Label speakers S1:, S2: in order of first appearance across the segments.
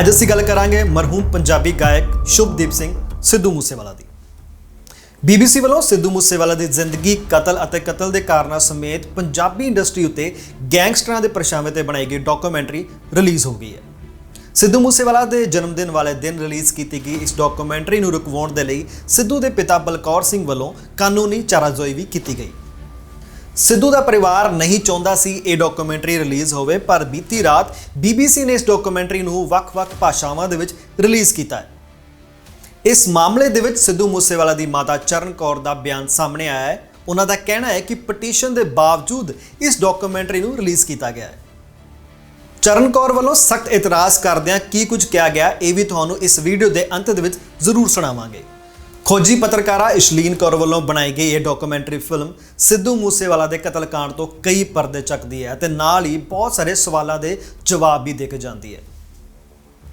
S1: ਅੱਜ ਅਸੀਂ ਗੱਲ ਕਰਾਂਗੇ ਮਰਹੂਮ ਪੰਜਾਬੀ ਗਾਇਕ ਸ਼ੁਭਦੀਪ ਸਿੰਘ ਸਿੱਧੂ ਮੂਸੇਵਾਲਾ ਦੀ। BBC ਵੱਲੋਂ ਸਿੱਧੂ ਮੂਸੇਵਾਲਾ ਦੀ ਜ਼ਿੰਦਗੀ, ਕਤਲ ਅਤੇ ਕਤਲ ਦੇ ਕਾਰਨਾਂ ਸਮੇਤ ਪੰਜਾਬੀ ਇੰਡਸਟਰੀ ਉੱਤੇ ਗੈਂਗਸਟਰਾਂ ਦੇ ਪਰਛਾਵੇਂ ਤੇ ਬਣਾਈ ਗਈ ਡਾਕੂਮੈਂਟਰੀ ਰਿਲੀਜ਼ ਹੋ ਗਈ ਹੈ। ਸਿੱਧੂ ਮੂਸੇਵਾਲਾ ਦੇ ਜਨਮ ਦਿਨ ਵਾਲੇ ਦਿਨ ਰਿਲੀਜ਼ ਕੀਤੀ ਗਈ ਇਸ ਡਾਕੂਮੈਂਟਰੀ ਨੂੰ ਰੁਕਵਾਉਣ ਦੇ ਲਈ ਸਿੱਧੂ ਦੇ ਪਿਤਾ ਬਲਕੌਰ ਸਿੰਘ ਵੱਲੋਂ ਕਾਨੂੰਨੀ ਚਾਰਾਜੋਈ ਵੀ ਕੀਤੀ ਗਈ। ਸਿੱਧੂ ਦਾ ਪਰਿਵਾਰ ਨਹੀਂ ਚਾਹੁੰਦਾ ਸੀ ਇਹ ਡਾਕੂਮੈਂਟਰੀ ਰਿਲੀਜ਼ ਹੋਵੇ, ਪਰ ਬੀਤੀ ਰਾਤ BBC ਨੇ ਇਸ ਡਾਕੂਮੈਂਟਰੀ ਨੂੰ ਵੱਖ-ਵੱਖ ਭਾਸ਼ਾਵਾਂ ਦੇ ਵਿੱਚ ਰਿਲੀਜ਼ ਕੀਤਾ ਹੈ। ਇਸ ਮਾਮਲੇ ਦੇ ਵਿੱਚ ਸਿੱਧੂ ਮੂਸੇਵਾਲਾ ਦੀ ਮਾਤਾ ਚਰਨ ਕੌਰ ਦਾ ਬਿਆਨ ਸਾਹਮਣੇ ਆਇਆ ਹੈ। ਉਹਨਾਂ ਦਾ ਕਹਿਣਾ ਹੈ ਕਿ ਪਟੀਸ਼ਨ ਦੇ ਬਾਵਜੂਦ ਇਸ ਡਾਕੂਮੈਂਟਰੀ ਨੂੰ ਰਿਲੀਜ਼ ਕੀਤਾ ਗਿਆ ਹੈ। ਚਰਨ ਕੌਰ ਵੱਲੋਂ ਸਖਤ ਇਤਰਾਜ਼ ਕਰਦਿਆਂ ਕੀ ਕੁਝ ਕਿਹਾ ਗਿਆ, ਇਹ ਵੀ ਤੁਹਾਨੂੰ ਇਸ ਵੀਡੀਓ ਦੇ ਅੰਤ ਦੇ ਵਿੱਚ ਜ਼ਰੂਰ ਸੁਣਾਵਾਂਗੇ। ਖੋਜੀ ਪੱਤਰਕਾਰਾ ਇਸ਼ਲੀਨ ਕੌਰ ਵੱਲੋਂ ਬਣਾਈ ਗਈ ਇਹ ਡਾਕੂਮੈਂਟਰੀ ਫਿਲਮ ਸਿੱਧੂ ਮੂਸੇਵਾਲਾ ਦੇ ਕਤਲकांड ਤੋਂ ਕਈ ਪਰਦੇ ਚੱਕਦੀ ਹੈ ਤੇ ਨਾਲ ਹੀ ਬਹੁਤ ਸਾਰੇ ਸਵਾਲਾਂ ਦੇ ਜਵਾਬ ਵੀ ਦੇ ਕੇ ਜਾਂਦੀ ਹੈ।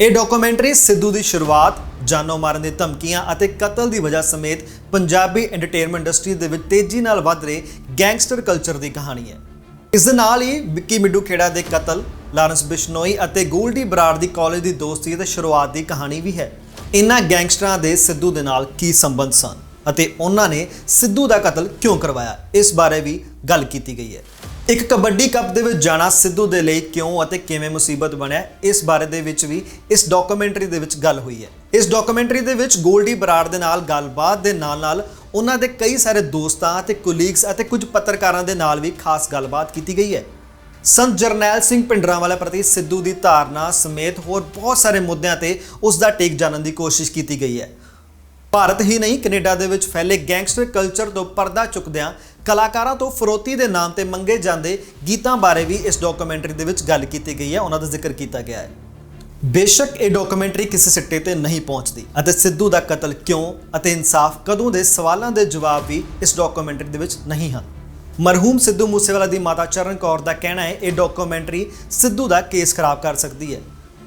S1: ਇਹ ਡਾਕੂਮੈਂਟਰੀ ਸਿੱਧੂ ਦੀ ਸ਼ੁਰੂਆਤ, ਜਾਨੋਂ ਮਾਰਨ ਦੀ ਧਮਕੀਆਂ ਅਤੇ ਕਤਲ ਦੀ ਵਜ੍ਹਾ ਸਮੇਤ ਪੰਜਾਬੀ ਐਂਟਰਟੇਨਮੈਂਟ ਇੰਡਸਟਰੀ ਦੇ ਵਿੱਚ ਤੇਜ਼ੀ ਨਾਲ ਵੱਧ ਰਹੇ ਗੈਂਗਸਟਰ ਕਲਚਰ ਦੀ ਕਹਾਣੀ ਹੈ। ਇਸ ਦੇ ਨਾਲ ਹੀ ਵਿੱਕੀ ਮਿੱਡੂ ਖੇੜਾ ਦੇ ਕਤਲ, ਲਾਰੈਂਸ ਬਿਸ਼ਨੋਈ ਅਤੇ ਗੋਲਡੀ ਬਰਾੜ ਦੀ ਕਾਲਜ ਦੀ ਦੋਸਤੀ ਅਤੇ ਸ਼ੁਰੂਆਤ ਦੀ ਕਹਾਣੀ ਵੀ ਹੈ। ਇਨ੍ਹਾਂ ਗੈਂਗਸਟਰਾਂ ਦੇ ਸਿੱਧੂ ਦੇ ਨਾਲ ਕੀ ਸੰਬੰਧ ਸਨ ਅਤੇ ਉਹਨਾਂ ਨੇ ਸਿੱਧੂ ਦਾ ਕਤਲ ਕਿਉਂ ਕਰਵਾਇਆ? ਇਸ ਬਾਰੇ ਵੀ ਗੱਲ ਕੀਤੀ ਗਈ ਹੈ। ਇੱਕ ਕਬੱਡੀ ਕੱਪ ਦੇ ਵਿੱਚ ਜਾਣਾ ਸਿੱਧੂ ਦੇ ਲਈ ਕਿਉਂ ਅਤੇ ਕਿਵੇਂ ਮੁਸੀਬਤ ਬਣਿਆ? ਇਸ ਬਾਰੇ ਦੇ ਵਿੱਚ ਵੀ ਇਸ ਡਾਕੂਮੈਂਟਰੀ ਦੇ ਵਿੱਚ ਗੱਲ ਹੋਈ ਹੈ। ਇਸ ਡਾਕੂਮੈਂਟਰੀ ਦੇ ਵਿੱਚ ਗੋਲਡੀ ਬਰਾੜ ਦੇ ਨਾਲ ਗੱਲਬਾਤ ਦੇ ਨਾਲ-ਨਾਲ ਉਹਨਾਂ ਦੇ ਕਈ ਸਾਰੇ ਦੋਸਤਾਂ ਅਤੇ ਕੁਲੀਗਸ ਅਤੇ ਕੁਝ ਪੱਤਰਕਾਰਾਂ ਦੇ ਨਾਲ ਵੀ ਖਾਸ ਗੱਲਬਾਤ ਕੀਤੀ ਗਈ ਹੈ। ਸੰਤ ਜਰਨੈਲ ਸਿੰਘ ਪਿੰਡਰਾਂਵਾਲਾ ਪ੍ਰਤੀ ਸਿੱਧੂ ਦੀ ਧਾਰਨਾ ਸਮੇਤ ਹੋਰ ਬਹੁਤ ਸਾਰੇ ਮੁੱਦਿਆਂ ਤੇ ਉਸ ਦਾ ਟੇਕ ਜਾਣਨ ਦੀ ਕੋਸ਼ਿਸ਼ ਕੀਤੀ ਗਈ ਹੈ। ਭਾਰਤ ਹੀ ਨਹੀਂ, ਕੈਨੇਡਾ ਦੇ ਵਿੱਚ ਫੈਲੇ ਗੈਂਗਸਟਰ ਕਲਚਰ ਤੋਂ ਪਰਦਾ ਚੁੱਕਦਿਆਂ ਕਲਾਕਾਰਾਂ ਤੋਂ ਫਰੋਤੀ ਦੇ ਨਾਮ ਤੇ ਮੰਗੇ ਜਾਂਦੇ ਗੀਤਾਂ ਬਾਰੇ ਵੀ ਇਸ ਡਾਕੂਮੈਂਟਰੀ ਦੇ ਵਿੱਚ ਗੱਲ ਕੀਤੀ ਗਈ ਹੈ। ਉਹਨਾਂ ਦਾ ਜ਼ਿਕਰ ਕੀਤਾ ਗਿਆ ਹੈ। ਬੇਸ਼ੱਕ ਇਹ ਡਾਕੂਮੈਂਟਰੀ ਕਿਸੇ ਸਿੱਟੇ ਤੇ ਨਹੀਂ ਪਹੁੰਚਦੀ ਅਤੇ ਸਿੱਧੂ ਦਾ ਕਤਲ ਕਿਉਂ ਅਤੇ ਇਨਸਾਫ ਕਦੋਂ ਦੇ ਸਵਾਲਾਂ ਦੇ ਜਵਾਬ ਵੀ ਇਸ ਡਾਕੂਮੈਂਟਰੀ ਦੇ ਵਿੱਚ ਨਹੀਂ ਹਨ। ਮਰਹੂਮ ਸਿੱਧੂ ਮੂਸੇਵਾਲਾ ਦੀ ਮਾਤਾ ਚਰਨ ਕੌਰ ਦਾ ਕਹਿਣਾ ਹੈ ਇਹ ਡਾਕੂਮੈਂਟਰੀ ਸਿੱਧੂ ਦਾ ਕੇਸ ਖਰਾਬ ਕਰ ਸਕਦੀ ਹੈ।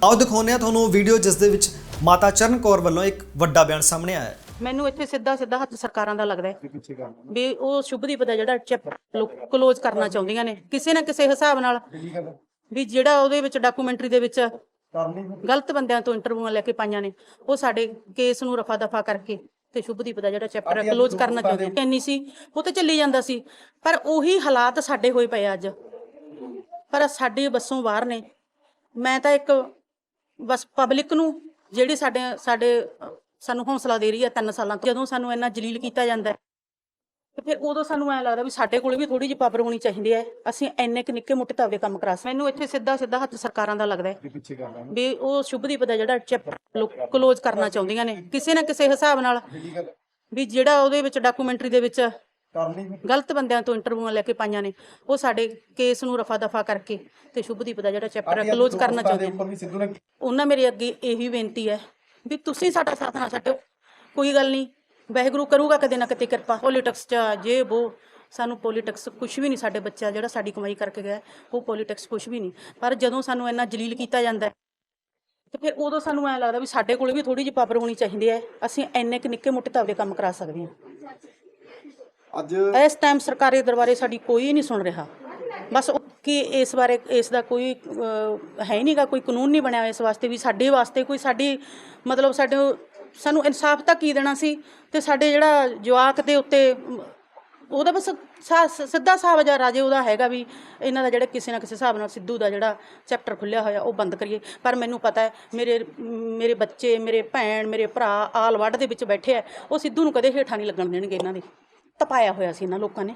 S1: ਆਓ ਦਿਖਾਉਂਦੇ ਹਾਂ ਤੁਹਾਨੂੰ ਵੀਡੀਓ ਜਿਸ ਦੇ ਵਿੱਚ ਮਾਤਾ ਚਰਨ ਕੌਰ ਵੱਲੋਂ ਇੱਕ ਵੱਡਾ ਬਿਆਨ ਸਾਹਮਣੇ ਆਇਆ ਹੈ।
S2: ਮੈਨੂੰ ਇੱਥੇ ਸਿੱਧਾ ਸਿੱਧਾ ਹੱਥ ਸਰਕਾਰਾਂ ਦਾ ਲੱਗਦਾ ਹੈ ਵੀ ਉਹ ਸ਼ੁਭਦੀਪ ਦਾ ਜਿਹੜਾ ਚਿਪ ਕਲੋਜ਼ ਕਰਨਾ ਚਾਹੁੰਦੀਆਂ ਨੇ। ਕਿਸੇ ਨਾ ਕਿਸੇ ਹਿਸਾਬ ਨਾਲ ਵੀ ਜਿਹੜਾ ਉਹਦੇ ਵਿੱਚ ਡਾਕੂਮੈਂਟਰੀ ਦੇ ਵਿੱਚ ਗਲਤ ਬੰਦਿਆਂ ਤੋਂ ਇੰਟਰਵਿਊਆਂ ਲੈ ਕੇ ਪਾਈਆਂ ਨੇ ਉਹ ਸਾਡੇ ਕੇਸ ਨੂੰ ਰਫਾ ਦਫਾ ਕਰਕੇ ਤੇ ਸ਼ੁਭਦੀਪ ਦਾ ਜਿਹੜਾ ਚੈਪਟਰ ਕਲੋਜ਼ ਕਰਨਾ ਚਾਹੁੰਦੇ ਨੇ ਇੰਨੀ ਸੀ ਉਹ ਤੇ ਚੱਲੀ ਜਾਂਦਾ ਸੀ। ਪਰ ਉਹੀ ਹਾਲਾਤ ਸਾਡੇ ਹੋਏ ਪਏ ਅੱਜ। ਪਰ ਸਾਡੇ ਬੱਸੋਂ ਬਾਹਰ ਨੇ। ਮੈਂ ਤਾਂ ਇੱਕ ਬਸ ਪਬਲਿਕ ਨੂੰ ਜਿਹੜੀ ਸਾਡੇ ਸਾਡੇ ਸਾਨੂੰ ਹੌਸਲਾ ਦੇ ਰਹੀ ਹੈ ਤਿੰਨ ਸਾਲਾਂ ਤੋਂ। ਜਦੋਂ ਸਾਨੂੰ ਇੰਨਾ ਜਲੀਲ ਕੀਤਾ ਜਾਂਦਾ ਹੈ ਤੇ ਫਿਰ ਉਦੋਂ ਸਾਨੂੰ ਐ ਲੱਗਦਾ ਵੀ ਸਾਡੇ ਕੋਲ ਵੀ ਥੋੜੀ ਜਿਹੀ ਪਾਵਰ ਹੋਣੀ ਚਾਹੀਦੀ ਹੈ। ਅਸੀਂ ਇੰਨੇ ਕੁ ਨਿੱਕੇ ਮੋਟੇ ਤਾਵੇ ਕੰਮ ਕਰਾ ਸਕਦੇ। ਮੈਨੂੰ ਇੱਥੇ ਸਿੱਧਾ ਸਿੱਧਾ ਹੱਥ ਸਰਕਾਰਾਂ ਦਾ ਲੱਗਦਾ ਹੈ ਵੀ ਉਹ ਸ਼ੁਭਦੀਪ ਦਾ ਜਿਹੜਾ ਚਿਪ ਕਲੋਜ਼ ਕਰਨਾ ਚਾਹੁੰਦੀਆਂ ਨੇ। ਕਿਸੇ ਨਾ ਕਿਸੇ ਹਿਸਾਬ ਨਾਲ ਵੀ ਜਿਹੜਾ ਉਹਦੇ ਵਿੱਚ ਡਾਕੂਮੈਂਟਰੀ ਦੇ ਵਿੱਚ ਗਲਤ ਬੰਦਿਆਂ ਤੋਂ ਇੰਟਰਵਿਊਆਂ ਲੈ ਕੇ ਪਾਈਆਂ ਨੇ। ਉਹ ਸਾਡੇ ਕੇਸ ਨੂੰ ਰਫਾ ਦਫਾ ਕਰਕੇ ਤੇ ਸ਼ੁਭਦੀਪ ਦਾ ਜਿਹੜਾ ਚੈਪਟਰ ਕਲੋਜ਼ ਕਰਨਾ ਚਾਹੁੰਦੇ ਉਹਨਾਂ ਮੇਰੇ ਅੱਗੇ ਇਹੀ ਬੇਨਤੀ ਹੈ ਵੀ ਤੁਸੀਂ ਸਾਡਾ ਸਾਥ ਨਾ ਛੱਡਿਓ। ਕੋਈ ਗੱਲ ਨਹੀਂ। ਵਾਹਿਗੁਰੂ ਕਰੂਗਾ ਕਦੇ ਨਾ ਕਦੇ ਕਿਰਪਾ। ਪੋਲਿਟਿਕਸ ਚ ਜੇ ਉਹ ਸਾਨੂੰ ਪੋਲਿਟਿਕਸ ਕੁਝ ਵੀ ਨਹੀਂ ਸਾਡੇ ਬੱਚਾ ਜਿਹੜਾ ਸਾਡੀ ਕਮਾਈ ਕਰਕੇ ਗਿਆ ਉਹ ਪੋਲਿਟਿਕਸ ਕੁਝ ਵੀ ਨਹੀਂ। ਪਰ ਜਦੋਂ ਸਾਨੂੰ ਇੰਨਾ ਜਲੀਲ ਕੀਤਾ ਜਾਂਦਾ ਤੇ ਫਿਰ ਉਦੋਂ ਸਾਨੂੰ ਐ ਲੱਗਦਾ ਵੀ ਸਾਡੇ ਕੋਲ ਵੀ ਥੋੜੀ ਜਿਹੀ ਪਾਵਰ ਹੋਣੀ ਚਾਹੀਦੀ ਹੈ ਅਸੀਂ ਇੰਨੇ ਕੁ ਨਿੱਕੇ ਮੋਟੇ ਤਾਵੇ ਕੰਮ ਕਰਾ ਸਕਦੇ ਹਾਂ।
S3: ਅੱਜ
S2: ਇਸ ਟਾਈਮ ਸਰਕਾਰੀ ਦਰਬਾਰੇ ਸਾਡੀ ਕੋਈ ਨਹੀਂ ਸੁਣ ਰਿਹਾ। ਬਸ ਕਿ ਇਸ ਬਾਰੇ ਇਸ ਦਾ ਕੋਈ ਹੀ ਨਹੀਂਗਾ ਕੋਈ ਕਾਨੂੰਨ ਨਹੀਂ ਬਣਿਆ ਇਸ ਵਾਸਤੇ ਵੀ ਸਾਡੇ ਵਾਸਤੇ ਕੋਈ ਸਾਡੀ ਮਤਲਬ ਸਾਡੇ ਸਾਨੂੰ ਇਨਸਾਫ ਤਾਂ ਕੀ ਦੇਣਾ ਸੀ ਤੇ ਸਾਡੇ ਜਿਹੜਾ ਜਵਾਕ ਦੇ ਉੱਤੇ, ਉਹਦਾ ਬਸ ਸਾ- ਸ- ਸਿੱਧਾ ਹਿਸਾਬ ਜਾਂ ਰਾਜੇ ਉਹਦਾ ਹੈਗਾ ਵੀ ਇਹਨਾਂ ਦਾ ਜਿਹੜਾ ਕਿਸੇ ਨਾ ਕਿਸੇ ਹਿਸਾਬ ਨਾਲ ਸਿੱਧੂ ਦਾ ਜਿਹੜਾ ਚੈਪਟਰ ਖੁੱਲਿਆ ਹੋਇਆ, ਉਹ ਬੰਦ ਕਰੀਏ। ਪਰ ਮੈਨੂੰ ਪਤਾ ਹੈ, ਮੇਰੇ ਮੇਰੇ ਬੱਚੇ, ਮੇਰੇ ਭੈਣ, ਮੇਰੇ ਭਰਾ ਆਲ ਵਰਡ ਦੇ ਵਿੱਚ ਬੈਠੇ ਆ ਉਹ ਸਿੱਧੂ ਨੂੰ ਕਦੇ ਹੇਠਾਂ ਨਹੀਂ ਲੱਗਣ ਦੇਣਗੇ ਇਹਨਾਂ ਦੇ। ਤਪਾਇਆ ਹੋਇਆ ਸੀ ਇਹਨਾਂ ਲੋਕਾਂ ਨੇ।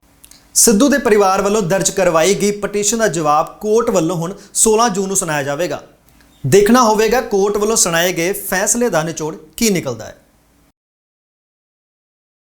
S1: ਸਿੱਧੂ ਦੇ ਪਰਿਵਾਰ ਵੱਲੋਂ ਦਰਜ ਕਰਵਾਈ ਗਈ ਪਟੀਸ਼ਨ ਦਾ ਜਵਾਬ ਕੋਰਟ ਵੱਲੋਂ ਹੁਣ 16 ਜੂਨ ਨੂੰ ਸੁਣਾਇਆ ਜਾਵੇਗਾ। ਦੇਖਣਾ ਹੋਵੇਗਾ ਕੋਰਟ ਵੱਲੋਂ ਸੁਣਾਏ ਗਏ ਫੈਸਲੇ ਦਾ ਨਿਚੋੜ ਕੀ ਨਿਕਲਦਾ ਹੈ।